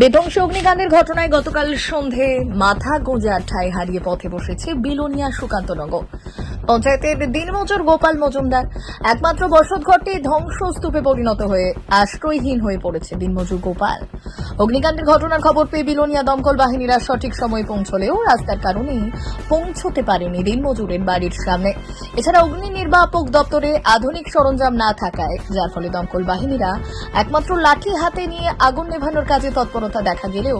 বেধ্বংসী অগ্নিকাণ্ডের ঘটনায় গতকাল সন্ধে মাথা গোঁজা ঠাই হারিয়ে পথে বসেছে বিলোনিয়া সুকান্তনগর। পঞ্চায়েতের দিনমজুর গোপাল মজুমদার। একমাত্র বসতঘরটি ধ্বংসস্তূপে পরিণত হয়ে আশ্রয়হীন হয়ে পড়েছে দিনমজুর গোপাল। অগ্নিকাণ্ডের ঘটনার খবর পেয়ে বিলোনিয়া দমকল বাহিনীরা সঠিক সময়ে পৌঁছলেও রাস্তার কারণে পৌঁছতে পারেনি দিনমজুরের বাড়ির সামনে। এছাড়া অগ্নি নির্বাপক দপ্তরে আধুনিক সরঞ্জাম না থাকায়, যার ফলে দমকল বাহিনীরা একমাত্র লাঠি হাতে নিয়ে আগুন নেভানোর কাজে তৎপরতা দেখা গেলেও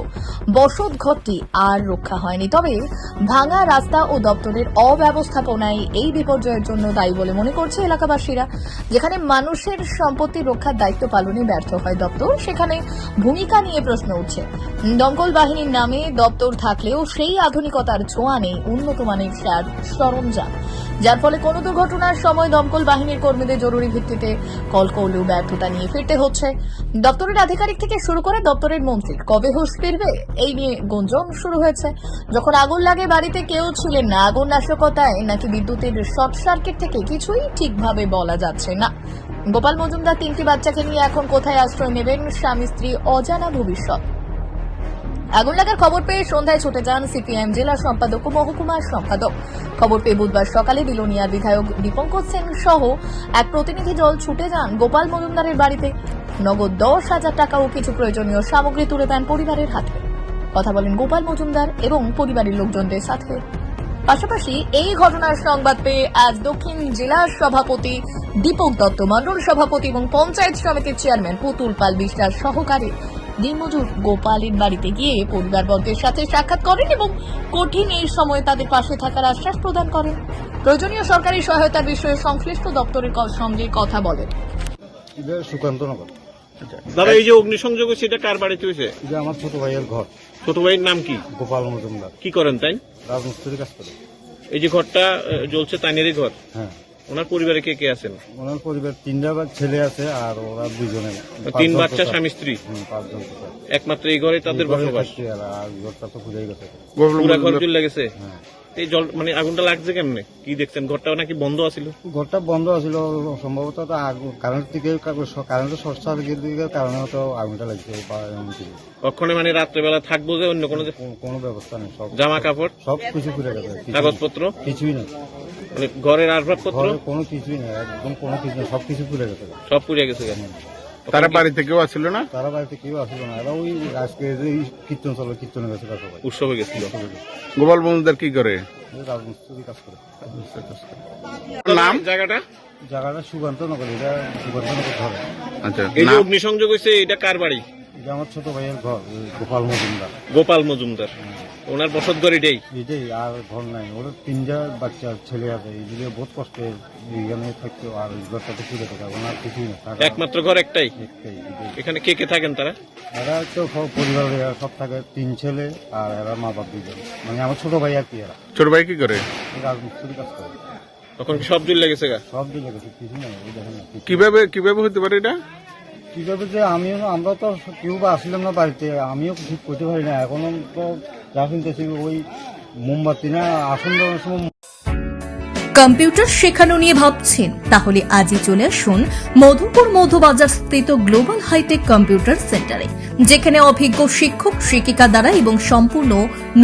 বসত ঘরটি আর রক্ষা হয়নি। তবে ভাঙা রাস্তা ও দপ্তরের অব্যবস্থাপনায় এই বিপর্যয়ের জন্য দায়ী বলে মনে করছে এলাকাবাসীরা। যেখানে মানুষের সম্পত্তি রক্ষার দায়িত্ব পালনে ব্যর্থ হয় দপ্তর, সেখানে ভূমিকা নিয়ে প্রশ্ন উঠছে। দমকল বাহিনীর নামে দপ্তর থাকলেও সেই আধুনিকতার ছোঁয়া নেই উন্নত মানের সার সরঞ্জাম। যার ফলে কোনো দুর্ঘটনার সময় দমকল বাহিনীর কর্মীদের জরুরি ভিত্তিতে কল করলেও ব্যর্থতা নিয়ে ফিরতে হচ্ছে। দপ্তরের আধিকারিক থেকে শুরু করে দপ্তরের মন্ত্রী, কবে হুঁশ ফিরবে এই নিয়ে গুঞ্জন শুরু হয়েছে। যখন আগুন লাগে বাড়িতে কেউ ছিলেন না, আগুন নাশকতায় নাকি বিদ্যুতের শর্ট সার্কিট থেকে কিছুই ঠিকভাবে বলা যাচ্ছে না। গোপাল মজুমদার তিনটি বাচ্চাকে নিয়ে এখন কোথায় আশ্রয় নেবেন স্বামী স্ত্রী অজানা ভবিষ্যৎ? আগুন লাগার খবর পেয়ে সন্ধ্যায় ছুটে যান সিপিএম জেলা সম্পাদক ও মহকুমার সম্পাদক। খবর পেয়ে বুধবার সকালে বিলোনিয়ার বিধায়ক দীপঙ্কর সেন সহ এক প্রতিনিধি দল ছুটে যান গোপাল মজুমদারের বাড়িতে। নগদ দশ হাজার টাকা ও কিছু প্রয়োজনীয় সামগ্রী তুলে দেন পরিবারের হাতে। কথা বলেন গোপাল মজুমদার এবং পরিবারের লোকজনদের সাথে। পাশাপাশি এই ঘটনার সংবাদ পেয়ে আজ দক্ষিণ জেলা সভাপতি দীপক দত্ত, মন্ডল সভাপতি এবং পঞ্চায়েত সমিতির চেয়ারম্যান পুতুল পাল বিশ্বাস সহকারে দিনমজুর গোপালের বাড়িতে গিয়ে পরিবারবর্গের সাথে সাক্ষাৎ করেন এবং কঠিন এই সময়ে তাদের পাশে থাকার আশ্বাস প্রদান করেন। প্রয়োজনীয় সরকারি সহায়তার বিষয়ে সংশ্লিষ্ট দপ্তরের সঙ্গে কথা বলেন। সুকান্ত নগর। দাদা এই যে অগ্নিসংযোগ এটা কার বাড়িতে হয়েছে? এটা আমার ছোট ভাইয়ের ঘর। ছোট ভাইয়ের নাম কি? গোপাল মজুমদার। কি করেন তাই? রাজমিস্ত্রি কাজ করে। এই যে ঘরটা জ্বলছে তাইনেরই ঘর। হ্যাঁ। ওনার পরিবারে কে কে আছেন? ওনার পরিবার তিনটা ছেলে আছে আর ওরা দুজনে। তিন বাচ্চা স্বামী স্ত্রী? পাঁচজন একমাত্র এই ঘরে তাদের বসবাস? আর আর ঘরটা তো খুঁজেই গেছে। পুরা ঘর জ্বলে গেছে? হ্যাঁ। এই জল মানে আগুনটা লাগছে কেমনে? কি দেখছেন? ঘরটা নাকি বন্ধ আছিল? ঘরটা বন্ধ আছিল সম্ভবত তো কারেন্ট থেকে কারেন্টের শর্ট সার্কিট কারণে হয়তো আগুনটা লাগছে কখনো মানে রাত্রেবেলা থাকব যে অন্য কোনো যে কোনো- ব্যবস্থা নেই সব জামা কাপড় সব কিছু করে গেছে কাগজপত্র? কিছুই নেই। মানে ঘরের আসবাবপত্র? কোনো কিছুই নেই একদম কোনো কিছু সব কিছু পুড়ে গেছে। সব পুড়ে গেছে কেন? তারা বাড়িতে কেউ আসছিল না? তারা বাড়িতে কেউ আসলো না। এরা ওই আজকে যে কীর্তন চলো কীর্তনে গেছে তারা সবাই উৎসবে গেছিল। গোপাল বন্ধুদের কি করে? রাজমিস্ত্রি কাজ করে। নাম? জায়গাটা? জায়গাটা সুকান্ত নগর এটা সুকান্ত নগর ধরে আচ্ছা এই যে অগ্নিসংযোগ হয়েছে এটা কার বাড়ি? এটা আমার ছোট ভাইয়ের ঘর গোপাল মজুমদার। গোপাল মজুমদার। ওনার বসত ঘর এটাই? এটাই আর ঘর নাই। ওর তিনটা বাচ্চা ছেলে আছে এইদিকে বহুত কষ্টে এইখানে থাকতো আর এই ঘরটা তো থাকে ওনার কিছুই টাকা একমাত্র ঘর একটাই? একটাই, এখানে কে কে থাকেন তারা? এরা তো সব পরিবারের সব থাকে তিন ছেলে আর এরা মা বাপ দুজন মানে আমার ছোট ভাই আর কি এরা। ছোট ভাই কি করে? রাজমিস্ত্রি কাজ করে। তখন সব জুল লেগেছে গা? সব দিকে গেছে কিছু দেখেন না, কীভাবে কীভাবে হতে পারে এটা? কীভাবে যে আমিও, আমরা তো কেউ বা আসলাম না বাড়িতে, আমিও ঠিক করতে পারি না। এখনও তো যা শুনতেছি, ওই মোমবাতি না, আসন কম্পিউটার শেখানো নিয়ে ভাবছেন, তাহলে আজই চলে আসুন মধুপুর মধুবাজার স্থিত গ্লোবাল হাইটেক কম্পিউটার সেন্টারে, যেখানে অভিজ্ঞ শিক্ষক, শিক্ষিকা দ্বারা এবং সম্পূর্ণ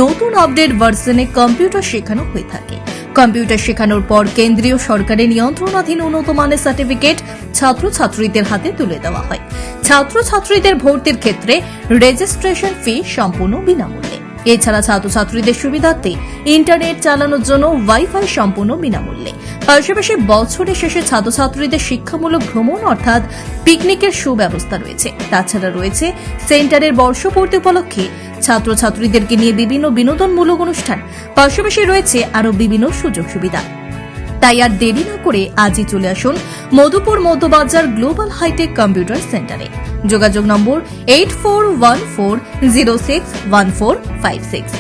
নতুন আপডেট ভার্সনে কম্পিউটার শেখানো হয়ে থাকে। কম্পিউটার শেখানোর পর কেন্দ্রীয় সরকারের নিয়ন্ত্রণাধীন উন্নত মানের সার্টিফিকেট ছাত্রছাত্রীদের হাতে তুলে দেওয়া হয়। ছাত্রছাত্রীদের ভর্তির ক্ষেত্রে রেজিস্ট্রেশন ফি সম্পূর্ণ বিনামূল্যে। এছাড়া ছাত্রছাত্রীদের সুবিধার্থে ইন্টারনেট চালানোর জন্য ওয়াইফাই সম্পূর্ণ বিনামূল্যে। পাশাপাশি বছরের শেষে ছাত্রছাত্রীদের শিক্ষামূলক ভ্রমণ অর্থাৎ পিকনিকের সুব্যবস্থা রয়েছে। তাছাড়া রয়েছে সেন্টারের বর্ষপূর্তি উপলক্ষে ছাত্রছাত্রীদেরকে নিয়ে বিভিন্ন বিনোদনমূলক অনুষ্ঠান। পাশাপাশি রয়েছে আরও বিভিন্ন সুযোগ সুবিধা। তাই আর দেরি না করে আজই চলে আসুন Madhupur Madhyabazar global hi tech computer সেন্টারে যোগাযোগ নম্বর eight four one four zero six one four five six